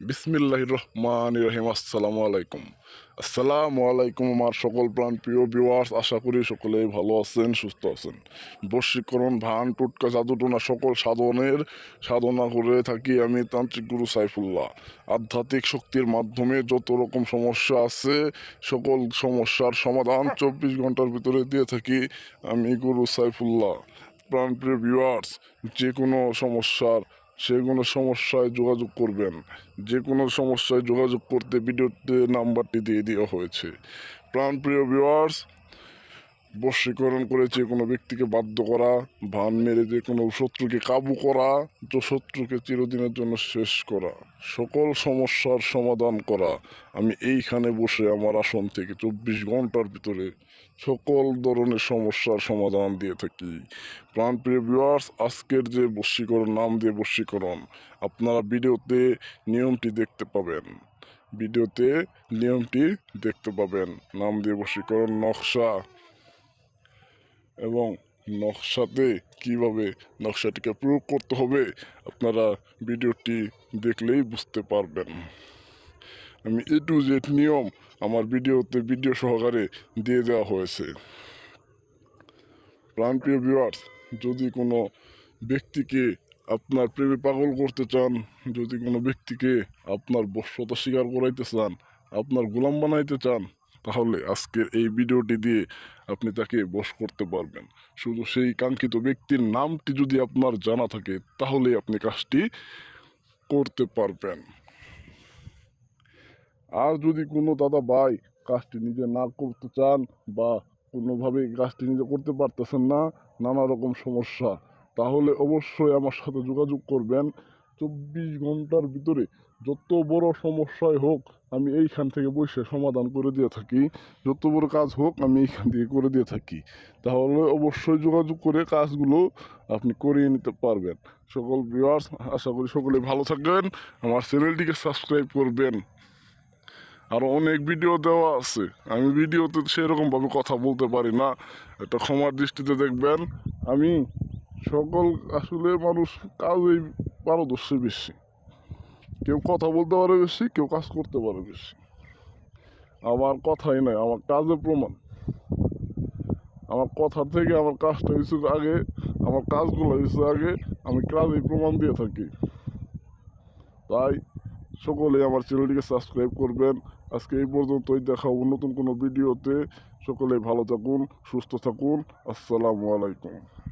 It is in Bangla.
বিসমিল্লাহ রহমান রহিম আসসালামু আলাইকুম। আসসালামু আলাইকুম আমার সকল প্রাণ প্রিয় ভিউয়ার্স আশা করি সকলেই ভালো আছেন, সুস্থ আছেন। বশীকরণ ভান, টুটকা, জাদুটোনা সকল সাধনের সাধনা করে থাকি আমি তান্ত্রিক গুরু সাইফুল্লাহ। আধ্যাত্মিক শক্তির মাধ্যমে যত রকম সমস্যা আছে, সকল সমস্যার সমাধান চব্বিশ ঘণ্টার ভিতরে দিয়ে থাকি আমি গুরু সাইফুল্লাহ। প্রাণপ্রিয় ভিউয়ার্স যে কোনো সমস্যার সে কোনো সমস্যায় যোগাযোগ করবেন। যে কোনো সমস্যায় যোগাযোগ করতে ভিডিওতে নাম্বারটি দিয়ে দেওয়া হয়েছে। প্রাণপ্রিয় ভিউয়ার্স বশীকরণ করে যে কোনো ব্যক্তিকে বাধ্য করা, ভান মেরে যে কোনো শত্রুকে কাবু করা শত্রুকে চিরদিনের জন্য শেষ করা, সকল সমস্যার সমাধান করা। আমি এইখানে বসে আমার আসন থেকে চব্বিশ ঘণ্টার ভিতরে সকল ধরনের সমস্যার সমাধান দিয়ে থাকি। প্রাণপ্রিয় ভিউয়ার্স আজকের যে বশীকরণ, নাম দিয়ে বশীকরণ, আপনারা ভিডিওতে নিয়মটি দেখতে পাবেন। ভিডিওতে নিয়মটি দেখতে পাবেন। নাম দিয়ে বশীকরণ, নকশা। এবং নকশাতে কীভাবে নকশাটিকে প্রয়োগ করতে হবে, আপনারা ভিডিওটি দেখলেই বুঝতে পারবেন। আমি এ টু জেড নিয়ম আমার ভিডিওতে ভিডিও সহকারে দিয়ে দেওয়া হয়েছে। প্রাণপ্রিয় ভিউয়ার্স যদি কোনো ব্যক্তিকে আপনার প্রেমে পাগল করতে চান, যদি কোনো ব্যক্তিকে আপনার বশ্যতা স্বীকার করাইতে চান, আপনার গোলাম বানাইতে চান তাহলে আজকের এই ভিডিওটি দিয়ে আপনি তাকে বশ করতে পারবেন। শুধু সেই কাঙ্ক্ষিত ব্যক্তির নামটি যদি আপনার জানা থাকে, তাহলে আপনি কাজটি করতে পারবেন। আর যদি কোনো দাদা ভাই কাজটি নিজে না করতে চান বা কোনোভাবে কাজটি নিজে করতে পারতেছেন না, নানা রকম সমস্যা, তাহলে অবশ্যই আমার সাথে যোগাযোগ করবেন। চব্বিশ ঘণ্টার ভিতরে যত বড় সমস্যাই হোক আমি এইখান থেকে বসে সমাধান করে দিয়ে থাকি। যত বড় কাজ হোক আমি এইখান থেকে করে দিয়ে থাকি। তাহলে অবশ্যই যোগাযোগ করে কাজগুলো আপনি করিয়ে নিতে পারবেন। সকল ভিউয়ার্স আশা করি সকলে ভালো থাকবেন। আমার চ্যানেলটিকে সাবস্ক্রাইব করবেন। আরও অনেক ভিডিও দেওয়া আছে। আমি ভিডিওতে সেরকমভাবে কথা বলতে পারি না। এটা ক্ষমার দৃষ্টিতে দেখবেন। আমি সকল, আসলে মানুষ কাজেই পারদর্শী বেশি। কেউ কথা বলতে পারে বেশি, কেউ কাজ করতে পারে বেশি। আমার কথাই নয়, আমার কাজের প্রমাণ। আমার কথা থেকে আমার কাজটা কিছু আগে, আমার কাজগুলো কিছু আগে আমি কাজেই প্রমাণ দিয়ে থাকি। তাই সকলে আমার চ্যানেলটিকে সাবস্ক্রাইব করবেন। আজকে এই পর্যন্তই দেখাবো নতুন কোনো ভিডিওতে। সকলে ভালো থাকুন, সুস্থ থাকুন। আসসালামু আলাইকুম।